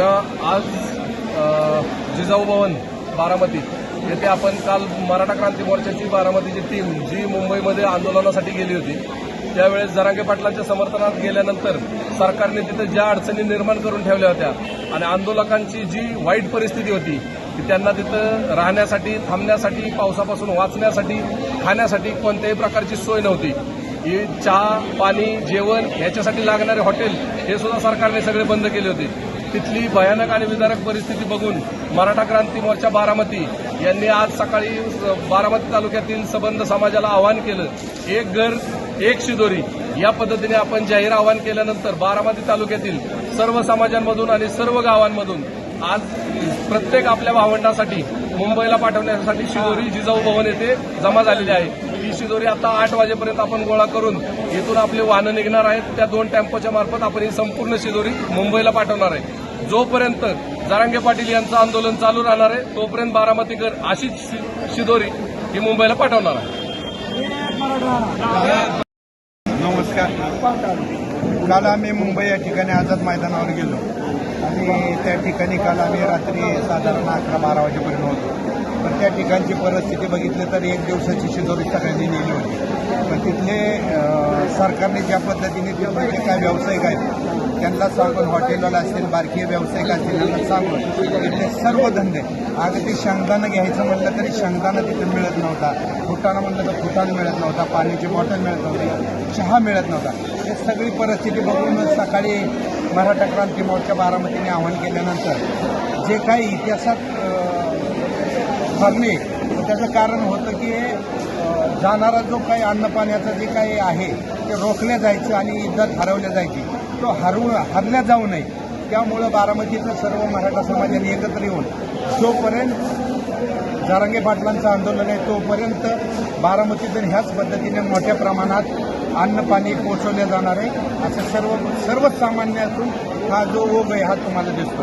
आज जिजाऊ भवन बारामती. येथे आपण काल मराठा क्रांती मोर्चाची बारामतीची टीम जी मुंबईमध्ये आंदोलनासाठी गेली होती त्यावेळेस जरांगे पाटलांच्या समर्थनात गेल्यानंतर सरकारने तिथे ज्या अडचणी निर्माण करून ठेवल्या होत्या आणि आंदोलकांची जी वाईट परिस्थिती होती की त्यांना तिथं राहण्यासाठी थांबण्यासाठी पावसापासून वाचण्यासाठी खाण्यासाठी कोणत्याही प्रकारची सोय नव्हती. ही चहा पाणी जेवण ह्याच्यासाठी लागणारे हॉटेल हे सुद्धा सरकारने सगळे बंद केले होते. तिथली भयानक आणि विदारक परिस्थिती बघून मराठा क्रांती मोर्चा बारामती यांनी आज सकाळी बारामती तालुक्यातील सबंध समाजाला आवाहन केलं. एक घर एक शिदोरी. या पद्धतीने आपण जाहीर आवाहन केल्यानंतर बारामती तालुक्यातील सर्व समाजांमधून आणि सर्व गावांमधून आज प्रत्येक आपल्या भावंडासाठी मुंबईला पाठवण्यासाठी शिजोरी जिजाऊ भवन येथे जमा झालेली आहे. ही शिजोरी आता आठ वाजेपर्यंत आपण गोळा करून इथून आपले वाहनं निघणार आहेत. त्या दोन टेम्पोच्या मार्फत आपण ही संपूर्ण शिजोरी मुंबईला पाठवणार आहे. जोपर्यंत जारांगे पाटील यांचं आंदोलन चालू राहणार आहे तोपर्यंत बारामतीकर अशीच शिदोरी ही मुंबईला पाठवणार आहे. नमस्कार. काल आम्ही मुंबई या ठिकाणी आझाद मैदानावर गेलो. आणि त्या ठिकाणी काल आम्ही रात्री साधारण अकरा बारा वाजेपर्यंत होतो. पण त्या ठिकाणची परिस्थिती बघितली तर एक दिवसाची शिजोरी सगळ्यांनी नेली होती. पण तिथले सरकारने ज्या पद्धतीने तिथले म्हणजे काय व्यावसायिक आहेत त्यांना सांगून हॉटेलवाला असतील बारकीय व्यावसायिक असतील त्यांना सांगून तिथले सर्व धंदे अगदी शेंगदाणं घ्यायचं म्हटलं तरी शेंगदाणं तिथे मिळत नव्हता. फुटाणं म्हटलं तर फुटाणं मिळत नव्हता पाण्याची बॉटल मिळत नव्हती चहा मिळत नव्हता. हे सगळी परिस्थिती बघून सकाळी मराठा क्रांती मोर्चा बारामतीने आवाहन केल्यानंतर जे काही इतिहासात अं, त्याचं कारण होतं की जाणारा जो काही अन्नपाण्याचं जे काही आहे ते रोखले जायचं आणि इज्जत हरवल्या जायची. तो हरवू हरल्या जाऊ नये. त्यामुळं बारामतीचं सर्व मराठा समाजाने एकत्र येऊन जोपर्यंत जारांगे पाटलांचं आंदोलन आहे तोपर्यंत बारामतीतून ह्याच पद्धतीने मोठ्या प्रमाणात अन्न पाणी पोचवले जाणार आहे. असं सर्व सर्वच सामान्यातून हा जो ओघ आहे हा तुम्हाला दिसतो